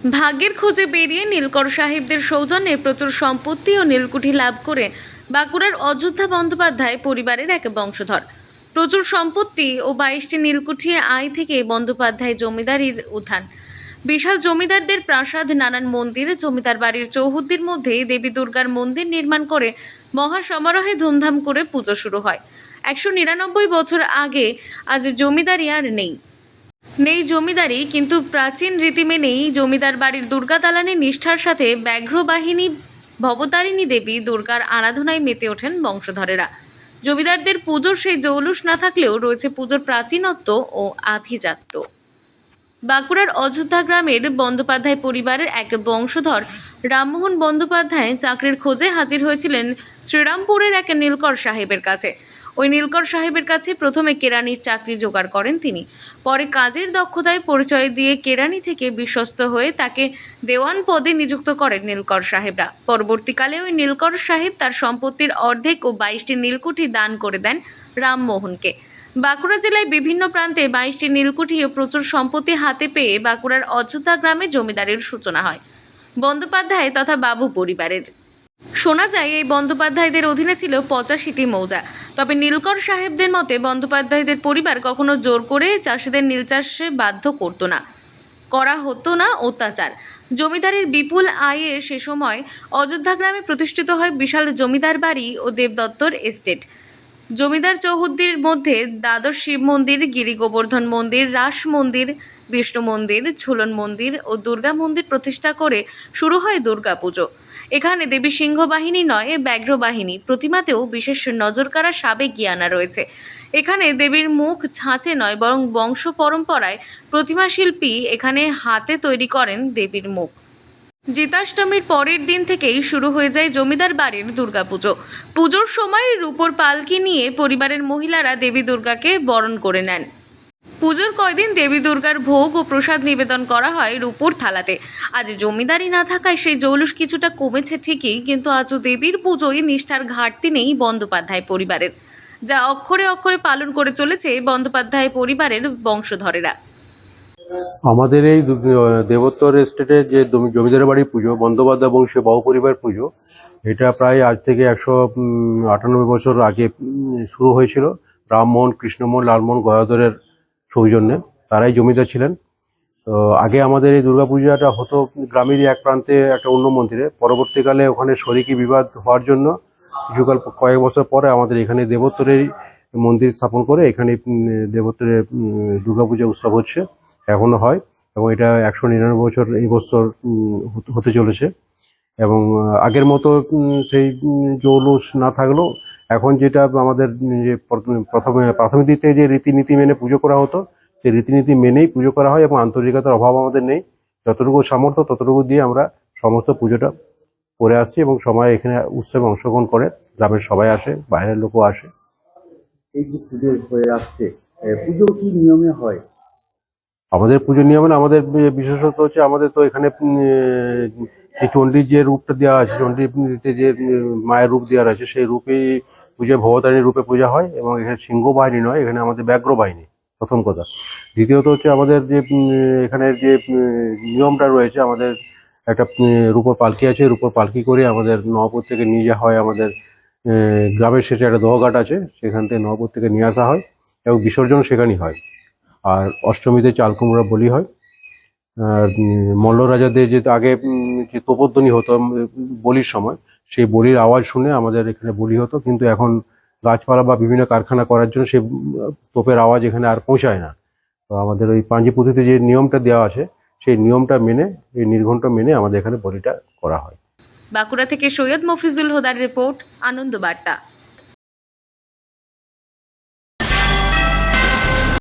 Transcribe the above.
ভাগ্যের খোঁজে বেরিয়ে নীলকর সাহেবদের সৌজন্যে প্রচুর সম্পত্তি ও নীলকুঠি লাভ করে বাঁকুড়ার অযোধ্যা বন্দ্যোপাধ্যায় পরিবারের এক বংশধর। প্রচুর সম্পত্তি ও বাইশটি নীলকুঠির আয় থেকে বন্দ্যোপাধ্যায় জমিদারির উত্থান। বিশাল জমিদারদের প্রাসাদ, নানান মন্দির, জমিদার বাড়ির চৌহদ্দির মধ্যে দেবী দুর্গার মন্দির নির্মাণ করে মহা সমারোহে ধুমধাম করে পুজো শুরু হয়। একশো নিরানব্বই বছর আগে আজ জমিদারি আর নেই। নেই জমিদারি, কিন্তু প্রাচীন রীতি মেনেই জমিদার বাড়ির দুর্গা দালানে নিষ্ঠার সাথে ব্যাঘ্র বাহিনী ভবতারিণী দেবী দুর্গার আরাধনায় মেতে ওঠেন বংশধরেরা। জমিদারদের পুজোর সেই জৌলুস না থাকলেও রয়েছে পুজোর প্রাচীনত্ব ও আভিজাত্য। বাঁকুড়ার অযোধ্যা গ্রামের বন্দ্যোপাধ্যায় পরিবারের এক বংশধর রামমোহন বন্দ্যোপাধ্যায় চাকরির খোঁজে হাজির হয়েছিলেন শ্রীরামপুরের এক নীলকর সাহেবের কাছে। ওই নীলকর সাহেবের কাছে প্রথমে কেরানির চাকরি জোগাড় করেন তিনি। পরে কাজের দক্ষতায় পরিচয় দিয়ে কেরানি থেকে বিশ্বস্ত হয়ে তাকে দেওয়ান পদে নিযুক্ত করেন নীলকর সাহেবরা। পরবর্তীকালে ওই নীলকর সাহেব তার সম্পত্তির অর্ধেক ও বাইশটি নীলকুঠি দান করে দেন রামমোহনকে। বাঁকুড়া জেলায় বিভিন্ন প্রান্তে বাইশটি নীলকুঠি ও প্রচুর সম্পত্তি হাতে পেয়ে বাঁকুড়ার অযোধ্যা গ্রামে জমিদারের সূচনা হয়। বন্দ্যোপাধ্যায় তথা বাবু পরিবারের। শোনা যায়, এই বন্দ্যোপাধ্যায়দের অধীনে ছিল পঁচাশিটি মৌজা। তবে নীলকর সাহেবদের মতে, বন্দ্যোপাধ্যায়দের পরিবার কখনো জোর করে চাষিদের নীল চাষে বাধ্য করতো না। করা হতো না অত্যাচার। জমিদারের বিপুল আয়ের সে সময় অযোধ্যা গ্রামে প্রতিষ্ঠিত হয় বিশাল জমিদার বাড়ি ও দেবদত্তর এস্টেট। জমিদার চৌহদ্দির মধ্যে দ্বাদশ শিব মন্দির গিরি গোবর্ধন মন্দির, রাস মন্দির বিষ্ণু মন্দির, ঝুলন মন্দির ও দুর্গা মন্দির প্রতিষ্ঠা করে শুরু হয় দুর্গা পুজো। এখানে দেবী সিংহ বাহিনী নয়, ব্যাঘ্র বাহিনী। প্রতিমাতেও বিশেষ নজর নজরকাড়া সাবেক জ্ঞানা রয়েছে। এখানে দেবীর মুখ ছাঁচে নয়, বরং বংশ পরম্পরায় প্রতিমা শিল্পী এখানে হাতে তৈরি করেন দেবীর মুখ। জিতাষ্টমীর পরের দিন থেকেই শুরু হয়ে যায় জমিদার বাড়ির দুর্গাপুজো পুজোর সময় রূপোর পালকি নিয়ে পরিবারের মহিলারা দেবী দুর্গাকে বরণ করে নেন। পুজোর কয়দিন দেবী দুর্গার ভোগ ও প্রসাদ নিবেদন করা হয় রূপোর থালাতে। আজ জমিদারি না থাকায় সেই জৌলুস কিছুটা কমেছে ঠিকই, কিন্তু আজও দেবীর পুজোয় নিষ্ঠার ঘাটতি নেই বন্দ্যোপাধ্যায় পরিবারের। যা অক্ষরে অক্ষরে পালন করে চলেছে বন্দ্যোপাধ্যায় পরিবারের বংশধরেরা। আমাদের এই দেবোত্তর এস্টেটের যে জমিদার বাড়ি পুজো, বন্দ্যোপাধ্যায় বংশীয় বহু পরিবার পুজো, এটা প্রায় আজ থেকে একশো আটানব্বই বছর আগে শুরু হয়েছিল। রামমোহন কৃষ্ণমোহন, লালমোহন, গয়াধরের সৌজন্যে। তারাই জমিদার ছিলেন। তো আগে আমাদের এই দুর্গাপূজাটা হতো গ্রামেরই এক প্রান্তে একটা অন্য মন্দিরে। পরবর্তীকালে ওখানে শরিকি বিবাদ হওয়ার জন্য কিছুকাল কয়েক বছর পরে আমাদের এখানে দেবোত্তরের মন্দির স্থাপন করে এখানে দেবোত্তরের দুর্গাপূজা উৎসব হচ্ছে এখনও হয় এবং এটা একশো নিরানব্বই বছর এই বছর হতে- চলেছে। এবং আগের মতো সেই জৌলুস না থাকলেও এখন যেটা আমাদের যে প্রথমে- প্রথমে প্রাথমিক দিক থেকে যে রীতিনীতি মেনে পুজো করা হতো সেই রীতিনীতি মেনেই পুজো করা হয় এবং আন্তরিকতার অভাব আমাদের নেই। যতটুকু সামর্থ্য ততটুকু দিয়ে আমরা সমস্ত পুজোটা করে আসছি এবং সবাই এখানে উৎসবে অংশগ্রহণ করে। গ্রামের সবাই আসে বাইরের লোকও আসে। এই যে পুজো হয়ে আসছে পুজো কি নিয়মে হয়? আমাদের পুজো নিয়মে আমাদের বিশেষত হচ্ছে আমাদের তো এখানে চণ্ডীর যে রূপটা দেওয়া আছে চণ্ডীতে যে মায়ের রূপ দেওয়া আছে সেই রূপেই পুজো ভবতারীর রূপে পূজা হয় এবং এখানে সিংহ বাহিনী নয়, এখানে আমাদের ব্যাঘ্র বাহিনী, প্রথম কথা। দ্বিতীয়ত হচ্ছে আমাদের যে এখানে যে নিয়মটা রয়েছে, আমাদের একটা রূপর পালকি আছে, রূপর পালকি করে আমাদের নবপুর থেকে নিয়ে যাওয়া হয় আমাদের গ্রামের শেষে একটা দহঘাট আছে, সেখান থেকে নবপুর থেকে নিয়ে আসা হয় এবং বিসর্জন সেখানেই হয়। আর অষ্টমীতে চাল কুমড়া বলি হয়। মল্ল রাজাদের যে আগে যে তোপধ্বনি হতো বলির সময়, সেই বলির আওয়াজ শুনে আমাদের এখানে বলি হতো, কিন্তু এখন গাছপালা বা বিভিন্ন কারখানা করার জন্য সেই তোপের আওয়াজ এখানে আর পৌঁছায় না। তো আমাদের ওই পাঞ্জি পুঁথিতে যে নিয়মটা দেওয়া আছে, সেই নিয়মটা মেনে, এই নির্ঘণ্ট মেনে আমাদের এখানে বলিটা করা হয়। বাঁকুড়া থেকে সৈয়দ মফিজুল হোদার রিপোর্ট, আনন্দ বার্তা।